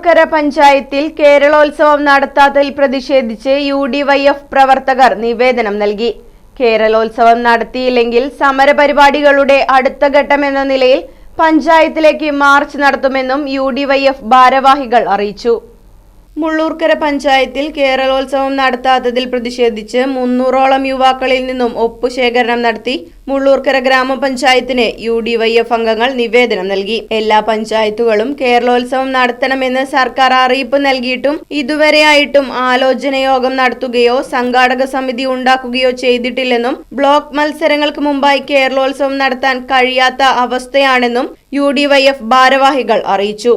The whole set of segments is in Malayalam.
മുള്ളൂർക്കര പഞ്ചായത്തിൽ കേരളോത്സവം നടത്താത്തതിൽ പ്രതിഷേധിച്ച് യു ഡി വൈ എഫ് പ്രവർത്തകർ നിവേദനം നൽകി. കേരളോത്സവം നടത്തിയില്ലെങ്കിൽ സമരപരിപാടികളുടെ അടുത്ത ഘട്ടമെന്ന നിലയിൽ പഞ്ചായത്തിലേക്ക് മാർച്ച് നടത്തുമെന്നും യു ഡി വൈ എഫ് ഭാരവാഹികൾ അറിയിച്ചു. മുള്ളൂർക്കര പഞ്ചായത്തിൽ കേരളോത്സവം നടത്താത്തതിൽ പ്രതിഷേധിച്ച് മുന്നൂറോളം യുവാക്കളിൽ നിന്നും ഒപ്പുശേഖരണം നടത്തി മുള്ളൂർക്കര ഗ്രാമപഞ്ചായത്തിന് യു ഡി വൈ എഫ് അംഗങ്ങൾ നിവേദനം നൽകി. എല്ലാ പഞ്ചായത്തുകളും കേരളോത്സവം നടത്തണമെന്ന് സർക്കാർ അറിയിപ്പ് നൽകിയിട്ടും ഇതുവരെയായിട്ടും ആലോചന യോഗം നടത്തുകയോ സംഘാടക സമിതി ഉണ്ടാക്കുകയോ ചെയ്തിട്ടില്ലെന്നും ബ്ലോക്ക് മത്സരങ്ങൾക്ക് മുമ്പായി കേരളോത്സവം നടത്താൻ കഴിയാത്ത അവസ്ഥയാണെന്നും യു ഡി വൈ എഫ് ഭാരവാഹികൾ അറിയിച്ചു.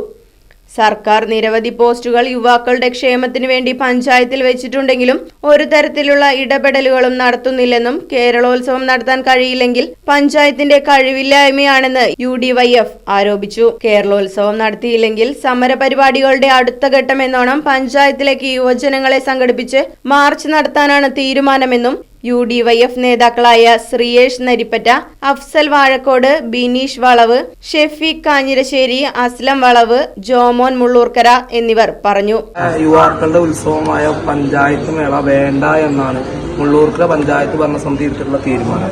സർക്കാർ നിരവധി പോസ്റ്റുകൾ യുവാക്കളുടെ ക്ഷേമത്തിനു വേണ്ടി പഞ്ചായത്തിൽ വെച്ചിട്ടുണ്ടെങ്കിലും ഒരു തരത്തിലുള്ള ഇടപെടലുകളും നടത്തുന്നില്ലെന്നും കേരളോത്സവം നടത്താൻ കഴിയില്ലെങ്കിൽ പഞ്ചായത്തിന്റെ കഴിവില്ലായ്മയാണെന്ന് യു ഡി വൈ എഫ് ആരോപിച്ചു. കേരളോത്സവം നടത്തിയില്ലെങ്കിൽ സമരപരിപാടികളുടെ അടുത്ത ഘട്ടമെന്നോണം പഞ്ചായത്തിലേക്ക് യുവജനങ്ങളെ സംഘടിപ്പിച്ച് മാർച്ച് നടത്താനാണ് തീരുമാനമെന്നും യു ഡി വൈ എഫ് നേതാക്കളായ ശ്രീയേഷ് നരിപ്പറ്റ അഫ്സൽ വാഴക്കോട് ബിനീഷ് വളവ് ഷെഫീഖ് കാഞ്ഞിരശ്ശേരി അസ്ലം വളവ് ജോമോൻ മുള്ളൂർക്കര എന്നിവർ പറഞ്ഞു. യുവാക്കളുടെ ഉത്സവമായ പഞ്ചായത്ത് മേള വേണ്ട എന്നാണ് മുള്ളൂർക്കര പഞ്ചായത്ത് ഭരണസമിതി എടുത്തിട്ടുള്ള തീരുമാനം.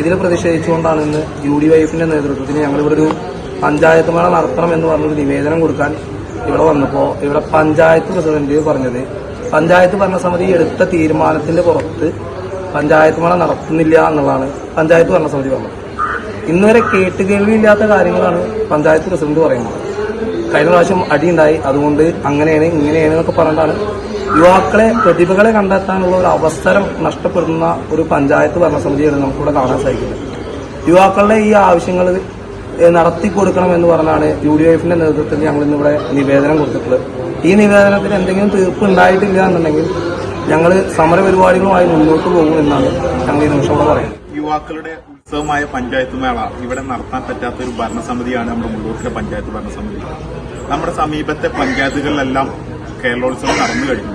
ഇതിൽ പ്രതിഷേധിച്ചുകൊണ്ടാണ് ഇന്ന് യു ഡി വൈഫിന്റെ നേതൃത്വത്തിന് ഞങ്ങളിവിടെ ഒരു പഞ്ചായത്ത് മേള നടത്തണം എന്ന് പറഞ്ഞൊരു നിവേദനം കൊടുക്കാൻ ഇവിടെ വന്നപ്പോൾ ഇവിടെ പഞ്ചായത്ത് പ്രസിഡന്റ് പറഞ്ഞത് പഞ്ചായത്ത് ഭരണസമിതി എടുത്ത തീരുമാനത്തിന്റെ പുറത്ത് പഞ്ചായത്ത് മേള നടത്തുന്നില്ല എന്നുള്ളതാണ് പഞ്ചായത്ത് ഭരണസമിതി പറഞ്ഞത്. ഇന്നുവരെ കേട്ട് കേൾവിയില്ലാത്ത കാര്യങ്ങളാണ് പഞ്ചായത്ത് പ്രസിഡന്റ് പറയുന്നത്. കഴിഞ്ഞ പ്രാവശ്യം അടിയുണ്ടായി. അതുകൊണ്ട് അങ്ങനെയാണ് ഇങ്ങനെയാണ് എന്നൊക്കെ പറഞ്ഞിട്ടാണ് യുവാക്കളെ പ്രതിഭകളെ കണ്ടെത്താനുള്ള ഒരു അവസരം നഷ്ടപ്പെടുന്ന ഒരു പഞ്ചായത്ത് ഭരണ ഭരണസമിതിയാണ് നമുക്കിവിടെ കാണാൻ സാധിക്കുന്നത്. യുവാക്കളുടെ ഈ ആവശ്യങ്ങൾ നടത്തി കൊടുക്കണം എന്ന് പറഞ്ഞാണ് യു ഡി എഫിന്റെ നേതൃത്വത്തിൽ ഞങ്ങൾ ഇന്നിവിടെ നിവേദനം കൊടുത്തിട്ടുള്ളത്. ഈ നിവേദനത്തിന് എന്തെങ്കിലും തീർപ്പ് ഉണ്ടായിട്ടില്ല എന്നുണ്ടെങ്കിൽ ഞങ്ങൾ സമരപരിപാടികളുമായി മുന്നോട്ട് പോകും എന്നാണ് ഞങ്ങൾ ഈ നിമിഷം പറയുന്നത്. യുവാക്കളുടെ ഉത്സവമായ പഞ്ചായത്ത് മേള ഇവിടെ നടത്താൻ പറ്റാത്ത ഒരു ഭരണസമിതിയാണ് നമ്മുടെ മുള്ളൂർക്കര പഞ്ചായത്ത് ഭരണസമിതി. നമ്മുടെ സമീപത്തെ പഞ്ചായത്തുകളിലെല്ലാം കേരളോത്സവം നടന്നു കഴിഞ്ഞു.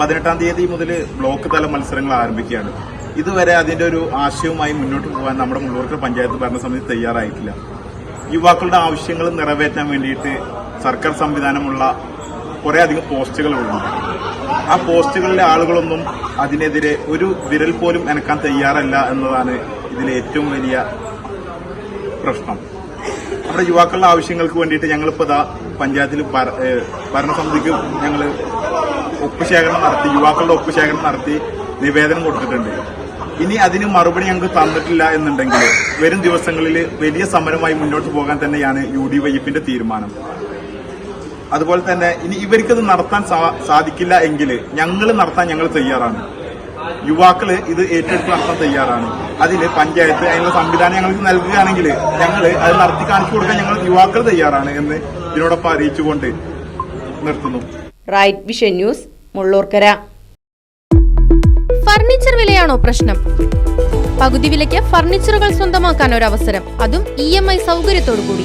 പതിനെട്ടാം തീയതി മുതൽ ബ്ലോക്ക് തല മത്സരങ്ങൾ ആരംഭിക്കുകയാണ്. ഇതുവരെ അതിന്റെ ഒരു ആശയവുമായി മുന്നോട്ട് പോകാൻ നമ്മുടെ മുള്ളൂർക്കര പഞ്ചായത്ത് ഭരണസമിതി തയ്യാറായിട്ടില്ല. യുവാക്കളുടെ ആവശ്യങ്ങൾ നിറവേറ്റാൻ വേണ്ടിയിട്ട് സർക്കാർ സംവിധാനമുള്ള കുറേ അധികം പോസ്റ്റുകൾ പോസ്റ്റുകളുണ്ട് ആ പോസ്റ്റുകളിലെ ആളുകളൊന്നും അതിനെതിരെ ഒരു വിരൽ പോലും എനക്കാൻ തയ്യാറല്ല എന്നതാണ് ഇതിലെ ഏറ്റവും വലിയ പ്രശ്നം. നമ്മുടെ യുവാക്കളുടെ ആവശ്യങ്ങൾക്ക് വേണ്ടിയിട്ട് ഞങ്ങളിപ്പോൾ ഇതാ പഞ്ചായത്തിൽ ഭര- ഭരണസമിതിക്ക് ഞങ്ങൾ ഒപ്പുശേഖരണം നടത്തി യുവാക്കളുടെ ഒപ്പുശേഖരണം നടത്തി നിവേദനം കൊടുത്തിട്ടുണ്ട്. ഇനി അതിന് മറുപടി ഞങ്ങൾക്ക് തന്നിട്ടില്ല എന്നുണ്ടെങ്കിൽ വരും ദിവസങ്ങളിൽ വലിയ സമരമായി മുന്നോട്ട് പോകാൻ തന്നെയാണ് യു ഡി വൈ എഫിന്റെ തീരുമാനം. അതുപോലെ തന്നെ ഇനി ഇവർക്കത് നടത്താൻ സാധിക്കില്ല എങ്കിൽ ഞങ്ങൾ നടത്താൻ ഞങ്ങൾ തയ്യാറാണ്. യുവാക്കൾ ഇത് ഏറ്റെടുത്ത് നടത്താൻ തയ്യാറാണ്. അതിൽ പഞ്ചായത്ത് അതിനുള്ള സംവിധാനം ഞങ്ങൾക്ക് നൽകുകയാണെങ്കിൽ ഞങ്ങൾ അത് നടത്തി കാണിച്ചു കൊടുക്കാൻ ഞങ്ങൾ യുവാക്കൾ തയ്യാറാണ് എന്ന് ഇതിനോടൊപ്പം അറിയിച്ചുകൊണ്ട് നിർത്തുന്നു. Right vision news Mullurkara. Furniture വിലയാണോ പ്രശ്നം? പകുതി വിലയ്ക്ക് ഫർണിച്ചറുകൾ സ്വന്തമാക്കാൻ ഒരു അവസരം അതും ഇ എം ഐ സൗകര്യത്തോടു കൂടി